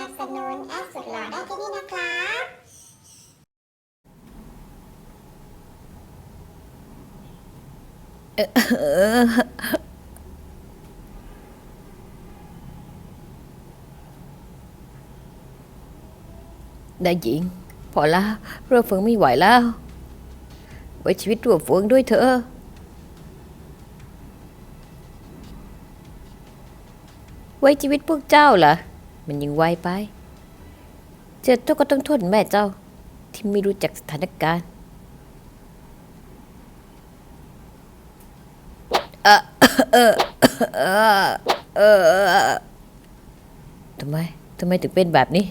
นับสนุนแอดสุดหล่อได้ที่นี่นะครับได้หญิง พอแล้วเรือเฟืองไม่ไหวแล้ว ไว้ชีวิตเรือเฟืองด้วยเถอะไว้ชีวิตพวกเจ้าล่ะ มันยังไวไป เจ้าเจ้าก็ต้องโทษแม่เจ้า ที่ไม่รู้จักสถานการณ์เออเออเออเออทำไมทำไมถึงเป็นแบบนี้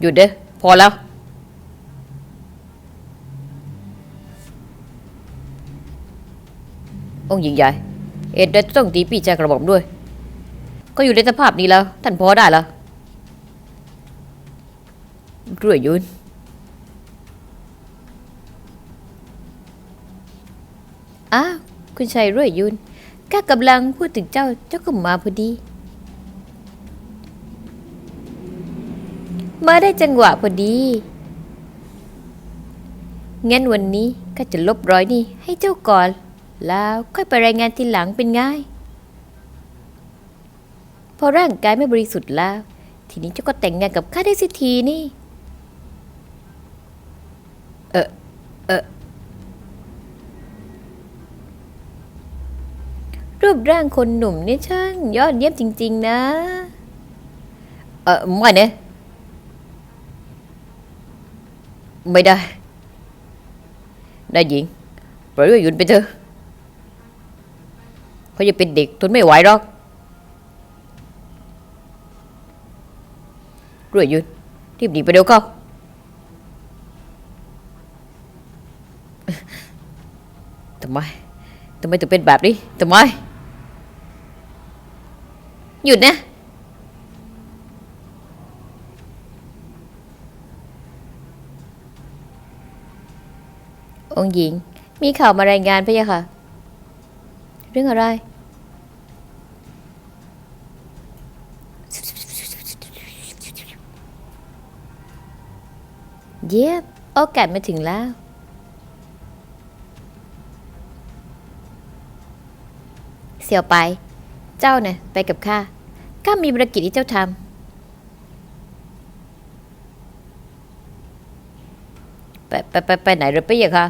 หยุดเด้อพอแล้ว องค์หญิงใหญ่ เอ็ดได้ต้องตีปีชากระบอกด้วย ก็อยู่ในสภาพนี้แล้ว ท่านพอได้แล้วรวยยุนอ้าคุณชายรวยยุนข้ากำลังพูดถึงเจ้า เจ้าก็มาพอดี มาได้จังหวะพอดี งั้นวันนี้ก็จะลบรอยนี่ให้เจ้าก่อน แล้วค่อยไปรายงานทีหลังเป็นไงพอร่างกายไม่บริสุทธิ์แล้ว ทีนี้เจ้าก็แต่งงานกับข้าได้สิทีนี่ เออเออรูปร่างคนหนุ่มนี่ช่างยอดเยี่ยมจริง ๆ นะ เออไม่เนี่ยไม่ได้ได้หญิงปล่อยให้หยุดไปเถอะ เขาจะเป็นเด็กทนไม่ไหวหรอกรวยหยุดรีบหนีไปเดี๋ยวเข้าทำไมทำไมถึงเป็นแบบนี้ทำไม หยุดนะองค์หญิงมีข่าวมารายงานพะยะค่ะ เรื่องอะไร เย็บโอกาสมาถึงแล้ว เสี่ยวไป เจ้าเนี่ยไปกับข้าข้ามีภารกิจที่เจ้าทำไปไปไปไปไหนหรือไปยังคะ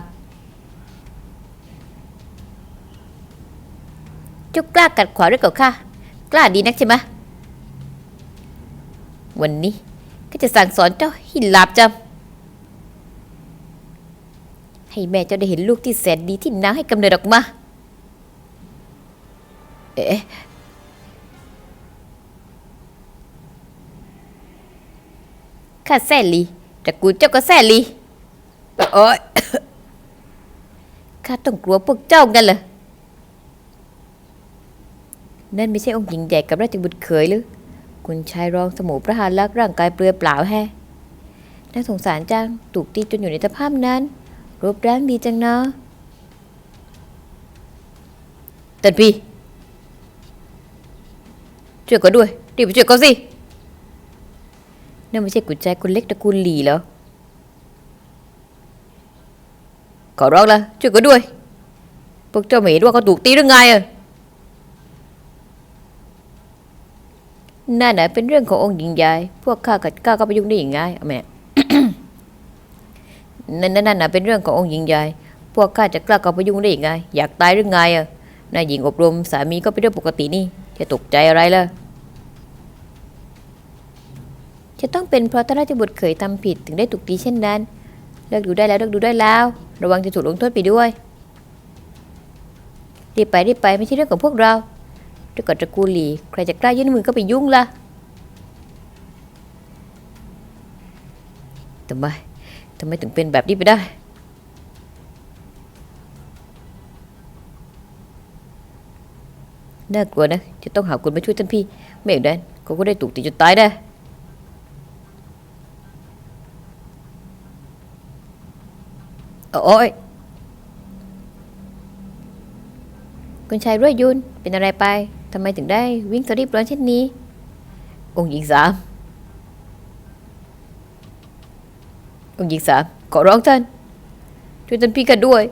เจ้ากล้ากัดขวางเรื่อกับข้ากล้าดีนักใช่ไหมวันนี้ก็จะสั่งสอนเจ้าให้หลาบจำ ให้แม่เจ้าได้เห็นลูกที่แสนดีที่น้าให้กำเนิดออกมา เอ๊ะข้าแซ่ลีแต่กูลเจ้าก็แซ่ลีโอ๊ยข้าต้องกลัวพวกเจ้ากันเหรอนั่นไม่ใช่องค์หญิงใหญ่กับราชบุตรเขยหรือ คุณชายรองสมุพระหารักร่างกายเปลือยเปล่าแฮะน่าสงสารจังถูกตีจนอยู่ในสภาพนั้น รูปร่างดีจังเนาะตันพีช่วยก็ด้วยรีบไปช่วยเขาสินั่นไม่ใช่กุญแจคนเล็กตระกูลหลีเหรอขอร้องละช่วยก็ด้วย พวกเจ้าไม่เห็นว่าเขาถูกตีหรือไงอะนั่นน่ะเป็นเรื่องขององค์หญิงใหญ่พวกข้ากับข้าก็ไปยุ่งได้อยังไงเอาแม่ นั่นนั่นน่ะเป็นเรื่องขององค์หญิงใหญ่ พวกข้าจะกล้าเข้าไปยุ่งได้ยังไง อยากตายหรือไงอะนายหญิงอบรมสามีก็เป็นเรื่องปกตินี่ จะตกใจอะไรล่ะ จะต้องเป็นเพราะท่านราชบุตรเคยทำผิดถึงได้ถูกตีเช่นนั้น เลิกดูได้แล้วเลิกดูได้แล้ว ระวังจะถูกลงโทษไปด้วย รีบไปรีบไปไม่ใช่เรื่องของพวกเราเรื่องกับตระกูลหลีใครจะกล้ายื่นมือก็ไปยุ่งล่ะทำไม ทำไมถึงเป็นแบบนี้ไปได้ น่ากลัวนะ จะต้องหาคนมาช่วยท่านพี่ ไม่อย่างนั้นเขาก็ได้ถูกตีจนตายได้โอ้ยคุณชายรั่วยุนเป็นอะไรไปทำไมถึงได้วิ่งสรีบร้อนเช่นนี้ องค์หญิงสาม องค์หญิงสามขอร้องท่าน ช่วยท่านพี่กันด้วย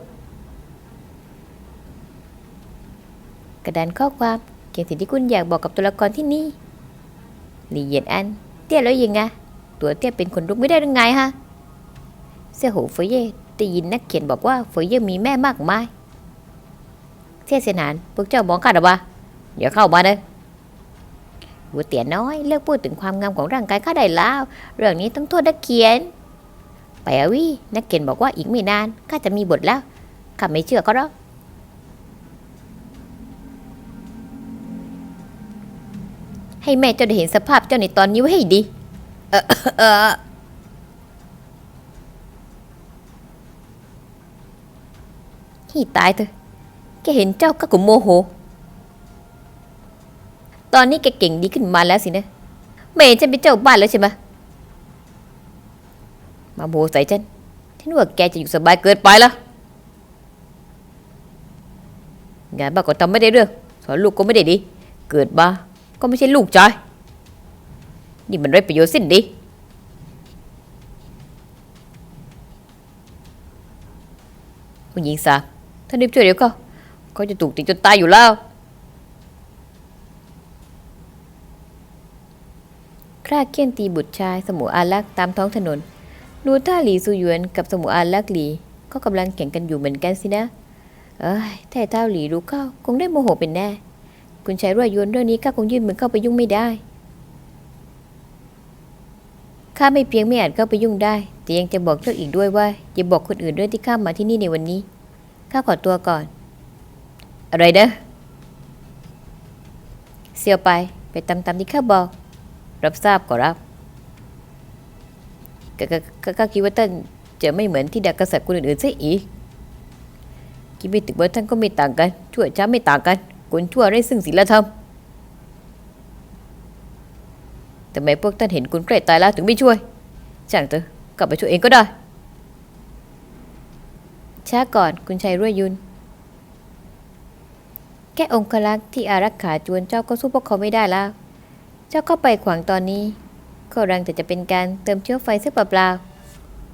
กระดานข้อความเขียนสิ่งที่คุณอยากบอกกับตัวละครที่นี่หลีเยียนอัน เตี้ยแล้วยังไงตัวเตี้ยเป็นคนลุกไม่ได้หรือไงฮะเสี่ยหูเฟยเย่ได้ยินนักเขียนบอกว่าเฟยเย่มีแม่มากมายเสี่ยเสียนานพวกเจ้ามองกันหรือวะอย่าเข้ามาเลยหัวเตี๋ยน้อยเลิกพูดถึงความงามของร่างกายข้าได้แล้ว เรื่องนี้ต้องโทษนักเขียน ไปอวินักเขียนบอกว่าอีกไม่นานข้าจะมีบทแล้วข้าไม่เชื่อก็หรอกให้แม่เจ้าได้เห็นสภาพเจ้าในตอนนี้ไว้ให้ดี เออเออให้ตายเถอะแกเห็นเจ้าก็กุมโมโห ตอนนี้แกเก่งดีขึ้นมาแล้วสินะไม่เห็นฉันเป็นเจ้าบ้านแล้วใช่ไหม มาโมใส่ฉันฉันว่าแกจะอยู่สบายเกินไปล้วงานบ้าก็ทำไม่ได้เรื่องสอนลูกก็ไม่ได้ดี เกิดมาก็ไม่ใช่ลูกจอยนี่มันไร้ประโยชน์สิ้นดีผู้หญิงสาวท่านรีบช่วยเดี๋ยวเขาเขาจะถูกตีจนตายอยู่แล้ว คราเคียนตีบุตรชายสมุอาลักษ์ตามท้องถนน ดูท่าหลีซูหยวนกับสมุอาลักหลี ก็กำลังแข่งกันอยู่เหมือนกันสินะ เอ้ยถ้าเท่าหลีรู้เข้าคงได้โมโหเป็นแน่ คุณชายรั่วยวนเรื่องนี้ข้าคงยื่นมือเข้าไปยุ่งไม่ได้ข้าไม่เพียงไม่อาจเข้าไปยุ่งได้ แต่ยังจะบอกเจ้าอีกด้วยว่าอย่าบอกคนอื่นเรื่องที่ข้ามาที่นี่ในวันนี้ข้าขอตัวก่อน อะไรเด้อเสียวไปไปตามๆที่ข้าบอก รับทราบก็รับ ก็ก็คิดว่าท่านจะไม่เหมือนที่ดักกษัตริย์คนอื่นๆซะอีกคิดไม่ถึงว่าท่านก็ไม่ต่างกัน ชั่วช้าไม่ต่างกันคนชั่วไร้ซึ่งศีลธรรมทำไมพวกท่านเห็นคนใกล้ตายแล้วถึงไม่ช่วยช่างเถอะกลับไปช่วยเองก็ได้ ช้าก่อนคุณชายรั่วยุนแค่องคลักษ์ที่อารักขาจวนเจ้าก็สู้พวกเขาไม่ได้แล้ว เจ้าเข้าไปขวางตอนนี้ ก็รังแต่จะเป็นการเติมเชื้อไฟเสียเปล่า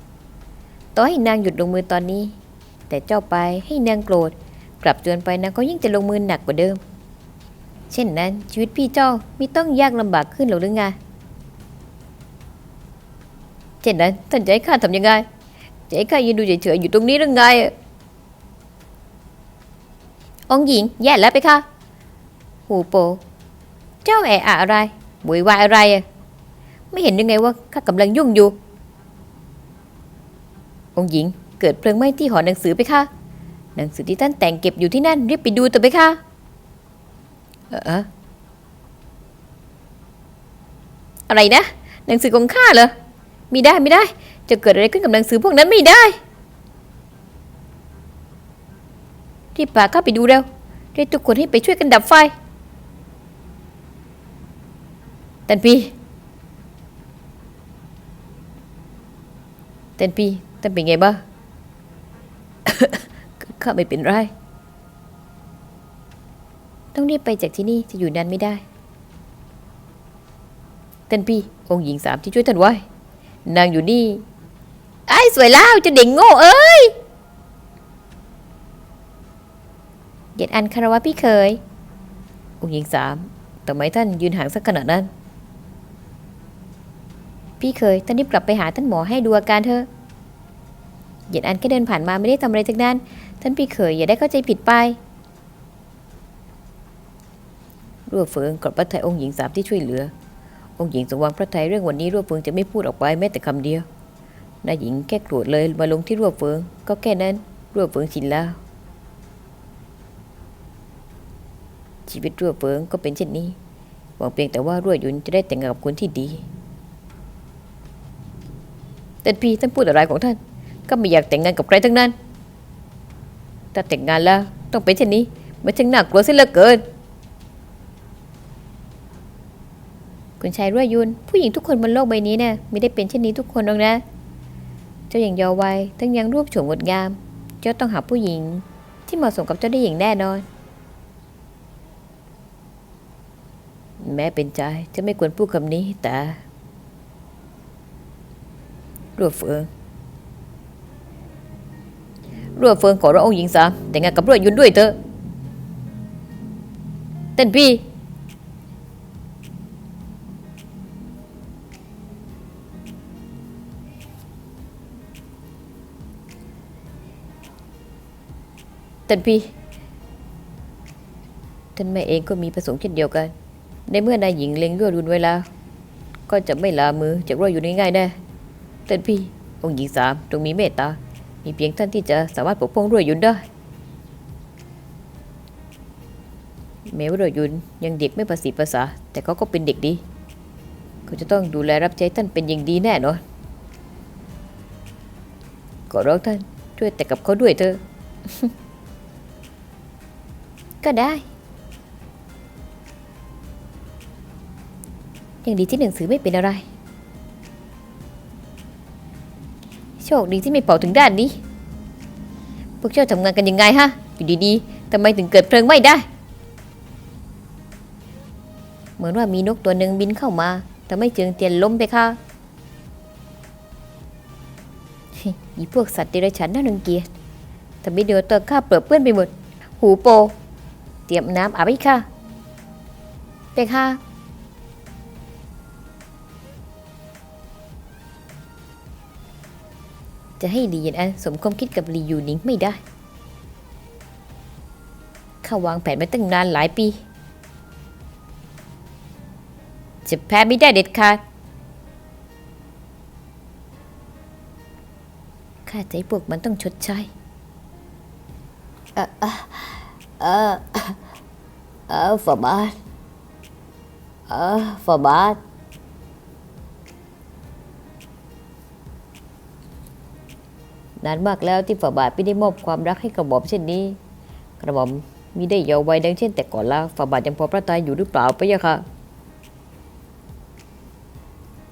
ๆต่อให้นางหยุดลงมือตอนนี้ แต่เจ้าไปให้นางโกรธ กลับจวนไปนางก็ยิ่งจะลงมือหนักกว่าเดิม เช่นนั้นชีวิตพี่เจ้ามีต้องยากลำบากขึ้นหรือไงเช่นนั้นท่านจะให้ข้าทำยังไงจะให้ข้ายืนดูเฉยๆอยู่ตรงนี้หรือไงองหญิงแย่แล้วไปค่ะ หูโป เจ้าแอะอะอะไรบุยวายอะไรอะ ไม่เห็นยังไงว่าข้ากำลังยุ่งอยู่ องหญิงเกิดเพลิงไหม้ที่หอหนังสือไปค่ะ หนังสือที่ท่านแต่งเก็บอยู่ที่นั่นรีบไปดูตัวไปค่ะเอออะไรนะ หนังสือของข้าเหรอไม่ได้ไม่ได้ จะเกิดอะไรขึ้นกับหนังสือพวกนั้นไม่ได้รีบพาข้าไปดูเร็วเรียกทุกคนให้ไปช่วยกันดับไฟ ตัน ปีตันปีตันเป็นไงบ้างข้าไม่เป็นไร ต้องรีบไปจากที่นี่จะอยู่นานไม่ได้ เตันปีองค์หญิงสามที่ช่วยท่านไว้ นางอยู่นี่ ไอ้สวยแล้วจะเด็กโง่เอ้ยเหยียดอันคารวะพี่เคย องค์หญิงสามทำไมท่านยืนห่างสักขนาดนั้น พี่เคยท่านรีบกลับไปหาท่านหมอให้ดูอาการเถอเหยียดอันแค่เดินผ่านมาไม่ได้ทำอะไรทั้งนั้น ท่านพี่เคยอย่าได้เข้าใจผิดไปรั่วเฟิงกอดพระไทยองค์หญิงสามที่ช่วยเหลือ องค์หญิงทรงวางพระไทยเรื่องวันนี้รั่วเฟิงจะไม่พูดออกไปแม้แต่คำเดียวนายหญิงแค่โกรธเลยมาลงที่รั่วเฟิง ก็แค่นั้นรั่วเฟิงชินแล้ว ชีวิตรั่วเฟิงก็เป็นเช่นนี้หวังเพียงแต่ว่ารั่วยุนจะได้แต่งงานกับคนที่ดี แต่พี่ท่านพูดอะไรของท่าน ก็ไม่อยากแต่งงานกับใครทั้งนั้น ถ้าแต่งงานแล้วต้องเป็นเช่นนี้มันช่างน่ากลัวเสียเหลือเกิน คุณชายรั่วยุน ผู้หญิงทุกคนบนโลกใบนี้นี่ยไม่ได้เป็นเช่นนี้ทุกคนหรอกนะ เจ้าอย่างยาว์วัยทั้งยังรูปโฉมงดงาม เจ้าต้องหาผู้หญิง ที่เหมาะสมกับเจ้าได้อย่างแน่นอน แม้เป็นใจจะไม่ควรพูดคำนี้แต่ รัวเฟิงรัวเฟิงขอร้ององค์หญิงสามแต่งงานกับรัวยุนด้วยเถอะเต้นพี่ท่านพี่ท่านแม่เองก็มีประสงค์เช่นเดียวกัน ในเมื่อนายหญิงเล็งรั่วรุนไว้แล้ว ก็จะไม่ลามือจากรั่วอยู่ง่ายๆแน่ ท่านพี่องค์หญิงสามจงมีเมตตา มีเพียงท่านที่จะสามารถปกป้องรั่วยยุนได้แม้ว่ารั่วยุนยังเด็กไม่ประสีภาษา แต่เขาก็เป็นเด็กดีเขาจะต้องดูแลรับใช้ท่านเป็นอย่างดีแน่นอนขอร้องท่านช่วยแต่กับเขาด้วยเถอะก็ได้ยังดีที่หนังสือไม่เป็นอะไร โชคดีที่ไม่เผาถึงด้านนี้ พวกเจ้าทำงานกันยังไงฮะ อยู่ดีๆทำไมถึงเกิดเพลิงไหม้ได้ เหมือนว่ามีนกตัวหนึ่งบินเข้ามาแต่ไม่เจิงเตียนล้มไปค่ะอีพวกสัตว์เดรัจฉานน่ารังเกียจทำให้เดือตัวข้าเปลือเปื้อนไปหมด หูโป เตรียมน้ำอาบให้ค่ะไปค่ะ จะให้ลีเย็นอันสมความคิดกับลียูนิงไม่ได้ ข้าวางแผนมาตั้งนานหลายปี จะแพ้ไม่ได้เด็ดขาด ข้าใจพวกมันต้องชดใช้เออเออเออเออฝาบาทเออฝาบาท นานมากแล้วที่ฝ่าบาทไม่ได้มอบความรักให้กระหม่อมเช่นนี้ กระหม่อมมีได้เยาว์วัยดังเช่นแต่ก่อนแล้วฝาบาทยังพอพระทัยอยู่หรือเปล่าปะยะค่ะ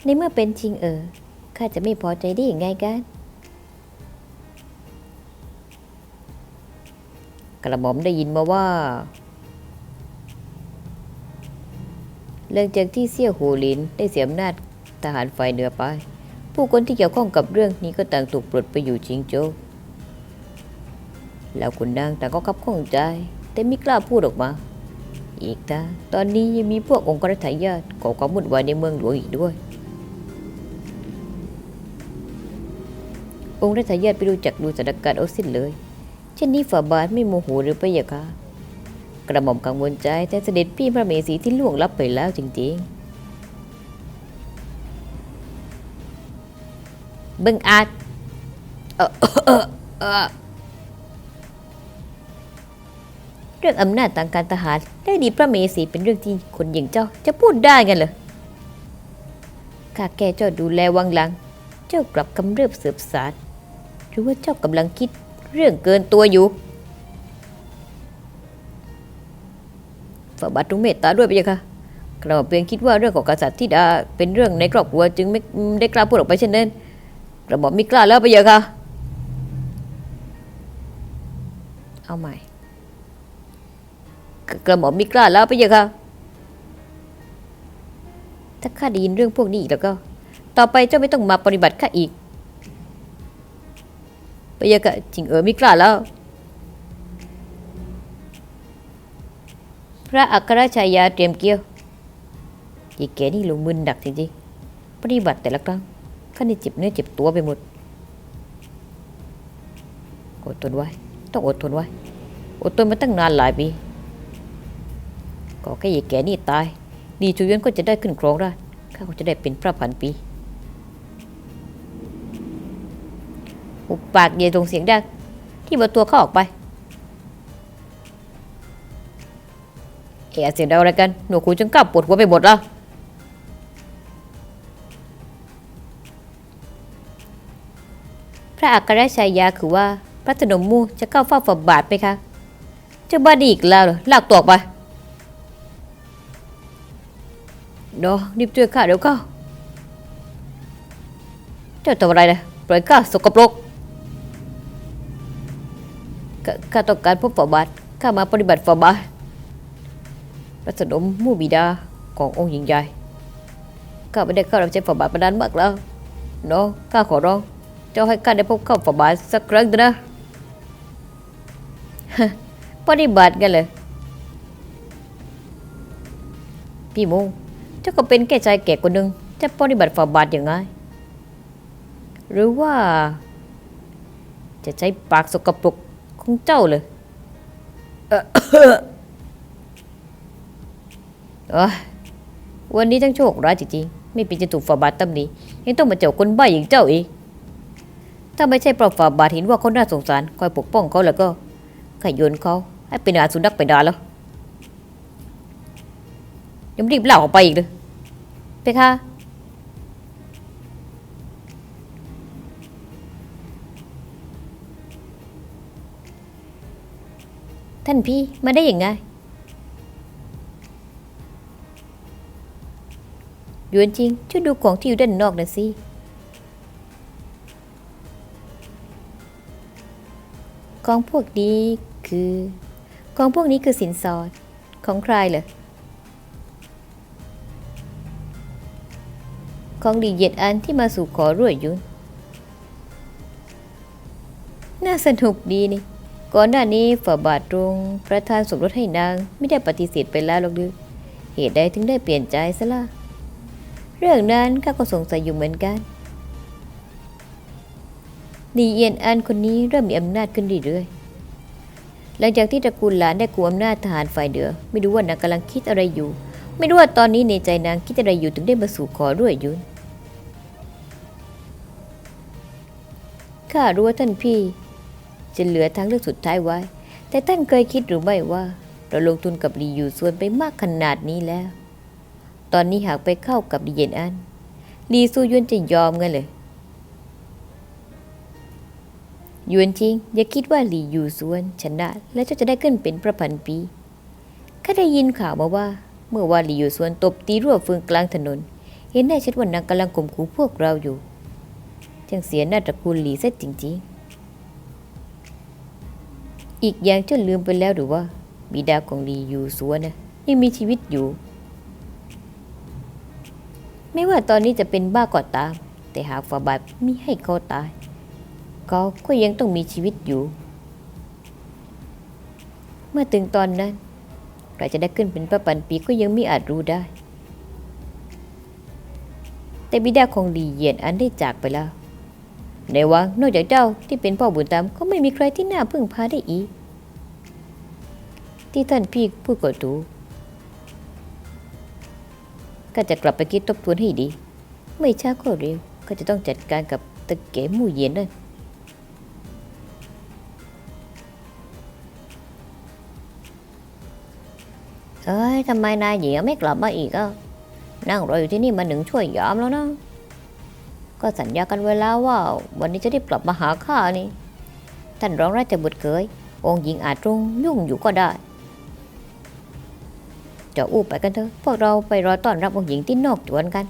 ในเมื่อเป็นจริงเออข้าจะไม่พอใจได้อยังไงกันกระหม่อมได้ยินมาว่า เรื่องจากที่เสี่ยหูหลินได้เสียอำนาจทหารฝ่ายเหนือไป ผู้คนที่เกี่ยวข้องกับเรื่องนี้ก็ต่างถูกปลดไปอยู่จิงโจ้วแล้วคุณนางต่างก็ขับข้องใจ แต่ไม่กล้าพูดออกมา อีกทางตอนนี้ยังมีพวกองค์กรทายาทก่อความวุ่นวายในเมืองหลวงอีกด้วย องค์รัฐายาทไปรู้จักดูสถานการณ์เอาสิ้นเลย เช่นนี้ฝ่าบาทไม่โมโหหรือไปยะคะกระหม่อมกังวลใจแต่เสด็จพี่พระเมสีที่ล่วงลับไปแล้วจริงๆ บิ่งอาจเออเออเอ่อเรื่องอำนาจทางการทหารได้ดีพระเมสีเป็นเรื่องที่คนอย่างเจ้าจะพูดได้กันเหรอข้าแก่เจ้าดูแลวังหลัง เจ้ากลับกำเริบเสือบสารหรือว่าเจ้ากำลังคิดเรื่องเกินตัวอยู่ฝ่าบาทรงเมตตาด้วยไปยังคะกระเพียงคิดว่าเรื่องของกษัตริย์ที่ดาเป็นเรื่องในครอบครัวจึงไม่ได้กล้าพูดออกไปเช่นนั้น กระหม่อมไม่กล้าแล้วไปยังคะเอาใหม่ กระหม่อมไม่กล้าแล้วไปยังคะถ้าข้าได้ยินเรื่องพวกนี้อีกแล้วก็ ต่อไปเจ้าไม่ต้องมาปฏิบัติข้าอีกไปยังกะจริงเออไม่กล้าแล้ว พระอัครชายาเตรียมเกี้ยวยีแกนี่ลงมือหนักจริงๆปฏิบัติแต่ละครั้ง ข้านี่เจ็บเนื้อเจ็บตัวไปหมด อดทนไว้ ต้องอดทนไว้ อดทนมาตั้งนานหลายปี ก็แค่ยีแก่นี่ตาย ดีจูเยนก็จะได้ขึ้นครองราชย์ข้าก็จะได้เป็นพระพันปีอุบปากเย่ยตรงเสียงดังที่บนตัวเขาออกไป เอะเสียงดังอะไรกัน หนูคูจนกล้าปวดหัวไปหมดแล้ว ระอัครชายาคือว่าพระสนมมูจะเข้าเฝ้าฝ่าบาทไหมคะเจ้าบ้าดีอีกแล้วเหรอลากตัวออกไปเนาะรีบช่วยข้าเดี๋ยวเข้าเจ้าทำอะไรนะปล่อยข้าสกปรกข้าข้าต้องการพบฝ่าบาทข้ามาปฏิบัติฝ่าบาทพระสนมมูบิดาขององค์หญิงใหญ่ข้าไม่ได้เข้ารับใช้ฝ่าบาทมานานมากแล้วเนาะข้าขอร้อง เจ้าให้ข้าได้พบเข้าฝ่าบาทสักครั้งเถอะนะปฏิบัติกันเลย พี่มูเจ้าก็เป็นแก่ชายแก่คนหนึ่งจะปฏิบัติฝ่าบาทอยังไง หรือว่า จะใช้ปากสกปรกของเจ้าเลยเออวันนี้ทั้งโชคร้ายจริงๆ ไม่เป็นจะถูกฝ่าบาทตำหนิยังต้องมาเจ้าคนบ้าอย่างเจ้าอีก ถ้าไม่ใช่เพราะฝ่าบาทเห็นว่าเขาน่าสงสารคอยปกป้องเขาแล้วก็ขโยนเขาให้เป็นอาสุนัขไปดานแล้วยังรีบเล่าออกไปอีกเลยเพคะท่านพี่มาได้ยังไงยวนจริงช่วยดูของที่อยู่ด้านนอกหน่อยสิ ของพวกนี้คือของพวกนี้คือสินสอดของใครเหรอของดีเย็ดอันที่มาสู่ขอรั่วยุนน่าสนุกดีนี่ ก่อนหน้านี้ฝ่าบาทตรงประธานสมรสให้นางไม่ได้ปฏิเสธไปแล้วหรอกหรือเหตุใดถึงได้เปลี่ยนใจซะล่ะ เรื่องนั้นข้าก็สงสัยอยู่เหมือนกัน ดีเอียนอันคนนี้เริ่มมีอำนาจขึ้นเรื่อยๆหลังจากที่ตระกูลหลานได้กุมอำนาจทหารฝ่ายเหนือ ไม่รู้ว่านางกำลังคิดอะไรอยู่ ไม่รู้ว่าตอนนี้ในใจนางคิดอะไรอยู่ถึงได้มาสู่ขอด้วยยุนข้ารู้ว่าท่านพี่ จะเหลือทางเลือกสุดท้ายไว้ แต่ท่านเคยคิดหรือไม่ว่า เราลงทุนกับลีอยู่ส่วนไปมากขนาดนี้แล้ว ตอนนี้หากไปเข้ากับลีเย็นอันลีซูยวนจะยอมกันเลย ยวนจริง อย่าคิดว่าหลีอยู่สวนชนะแล้วเจ้าจะได้ขึ้นเป็นประพันปีข้าได้ยินข่าวมาว่า เมื่อวานลีอยู่สวนตบตีรั่วเฟืองกลางถนน เห็นได้ชัดว่านางกำลังข่มขู่พวกเราอยู่จังเสียหน้าตระกูลหลีเสียจริงๆ อีกอย่างเจ้าลืมไปแล้วหรือว่า บิดาของหลีอยู่สวนะยังมีชีวิตอยู่ ไม่ว่าตอนนี้จะเป็นบ้าก็ตาม แต่หากฝ่าบาทมิให้เขาตาย เขาก็ยังต้องมีชีวิตอยู่ เมื่อถึงตอนนั้นใครจะได้ขึ้นเป็นพระปันปีก็ยังไม่อาจรู้ได้ แต่บิดาของลีเยียนอันได้จากไปแล้ว ในวังนอกจากเจ้าที่เป็นพ่อบุญตามก็ไม่มีใครที่น่าพึ่งพาได้อีก ที่ท่านพี่พูดก็ถูกก็จะกลับไปคิดทบทวนให้ดี ไม่ช้าก็เร็วก็จะต้องจัดการกับตะเก๋มู่เยียนนั่น เอ้ยทำไมนายเหยียไม่กลับมาอีกอะนั่งรออยู่ที่นี่มาหนึ่งช่วยยามแล้วนะ ก็สัญญากันไว้แล้วว่า วันนี้จะได้กลับมาหาข้านี่ ท่านรองราชบุตรเคย องค์หญิงอาจรุงยุ่งอยู่ก็ได้จะอู้ไปกันเถอะ พวกเราไปรอต้อนรับองค์หญิงที่นอกจวนกัน